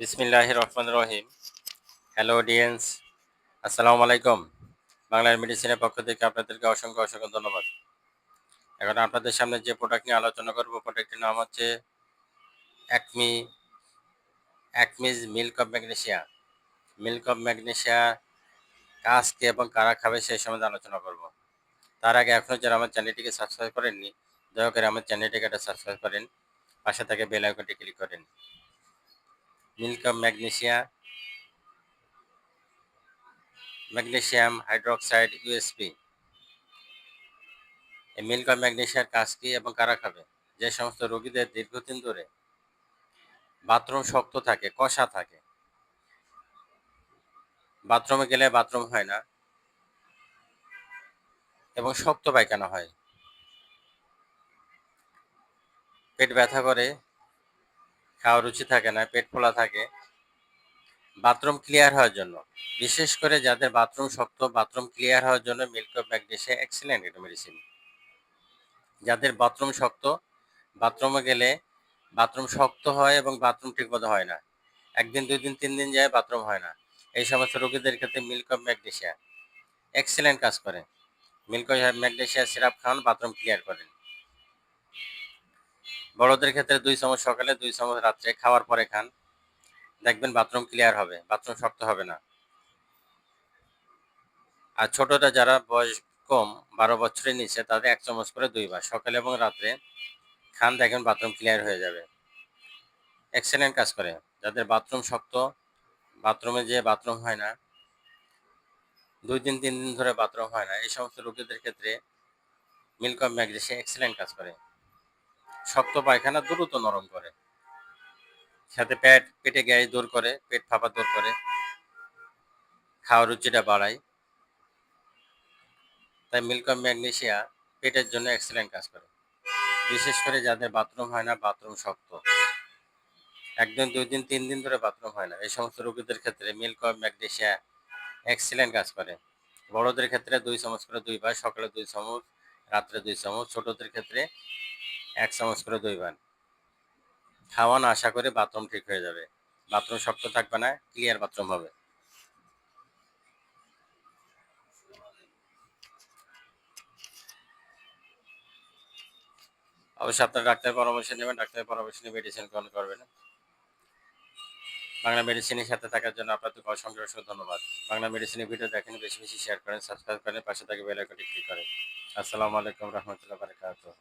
বিসমিল্লাহ রহমান রহিম। Hello audience আসসালামু আলাইকুম। বাংলার মেডিসিনের পক্ষ থেকে আপনাদেরকে অসংখ্য অসংখ্য ধন্যবাদ। এখন আপনাদের সামনে যে প্রোডাক্ট নিয়ে আলোচনা করব প্রোডাক্টের নাম হচ্ছে Acme Acme's milk of magnesia milk of magnesia কাজকে এবং কারা খাবে সেই সম্বন্ধে আলোচনা করব। তার আগে এখনও যারা আমার চ্যানেলটিকে সাবস্ক্রাইব করেননি, দয়া করে আমার চ্যানেলটিকে একটা সাবস্ক্রাইব করেন। পাশে থেকে বেল আইকনটি ক্লিক করেন। Milk magnesia magnesium hydroxide USP এই মিল্ক ম্যাগনেশিয়ার কাজ কি এবং কারা খাবে? যে সমস্ত রোগীদের দীর্ঘদিন ধরে বাথরুম শক্ত থাকে, কষা থাকে। বাথরুমে গেলে বাথরুম হয় না এবং শক্ত পায়খানা হয়। পেট ব্যথা করে খাওয়ার রুচি থাকে না, পেট ফোলা থাকে, বাথরুম ক্লিয়ার হওয়ার জন্য। বিশেষ করে যাদের বাথরুম শক্ত, বাথরুম ক্লিয়ার হওয়ার জন্য মিল্ক ম্যাগনেশিয়া এক্সিলেন্ট একটা মেডিসিন যাদের বাথরুম শক্ত, বাথরুমে গেলে বাথরুম শক্ত হয় এবং বাথরুম ঠিকমতো হয় না। একদিন, দুই দিন, তিন দিন যায় বাথরুম হয় না। এই সমস্ত রোগীদের ক্ষেত্রে মিল্ক অফ ম্যাগনেশিয়া এক্সিলেন্ট কাজ করে। মিল্ক ম্যাগনেশিয়া সিরাপ খান বাথরুম ক্লিয়ার করেন। বড়দের ক্ষেত্রে দুই চামচ সকালে, দুই চামচ রাত্রে খাওয়ার পরে খান। দেখবেন বাথরুম ক্লিয়ার হবে, বাথরুম শক্ত হবে না। আর ছোটরা যারা বয়স কম, বারো বছরের নিচে, তাদের এক চামচ করে দুইবার সকালে এবং রাত্রে খান দেখেন বাথরুম ক্লিয়ার হয়ে যাবে। এক্সেলেন্ট কাজ করে। যাদের বাথরুম শক্ত, বাথরুমে যে বাথরুম হয় না, দুই দিন, তিন দিন ধরে বাথরুম হয় না, এই সমস্ত রোগীদের ক্ষেত্রে মিল্ক অফ ম্যাগনেশিয়া এক্সেলেন্ট কাজ করে। শক্ত পায়খানা দ্রুত নরম করে। সাথে পেট, পেটে গ্যাস দূর করে, পেট ফাঁপা দূর করে। খাওয়ার রুচিটা বাড়ায়। তাই মিল্ক ম্যাগনেশিয়া পেটের জন্য এক্সেলেন্ট কাজ করে। বিশেষ করে যাদের বাথরুম হয় না, বাথরুম শক্ত। একদিন দুই দিন তিন দিন ধরে বাথরুম হয় না। এই সমস্ত রোগীদের ক্ষেত্রে মিল্ক ম্যাগনেশিয়া এক্সেলেন্ট কাজ করে। বড়দের ক্ষেত্রে দুই চামচ করে দুইবার, সকালে দুই চামচ, রাত্রে দুই চামচ। ছোটদের ক্ষেত্রে এক চামচ করে দুইবার খাওয়ান আশা করে বাথরুম ঠিক হয়ে যাবে। বাথরুম শক্ত থাকবে না ক্লিয়ার বাথরুম হবে। অবশ্যই আপনার ডাক্তারের পরামর্শ নেবেন, ডাক্তারের পরামর্শ নিয়ে মেডিসিন গ্রহণ করবেন। বাংলা মেডিসিনের সাথে থাকার জন্য আপনাদের অসংখ্য অসংখ্য ধন্যবাদ। বাংলা মেডিসিনের ভিডিও দেখেন, বেশি বেশি শেয়ার করেন সাবস্ক্রাইব করেন, পাশে থেকে বেল ক্লিক করেন। আসসালামু আলাইকুম রহমতুল্লাহ বারকাতুহ।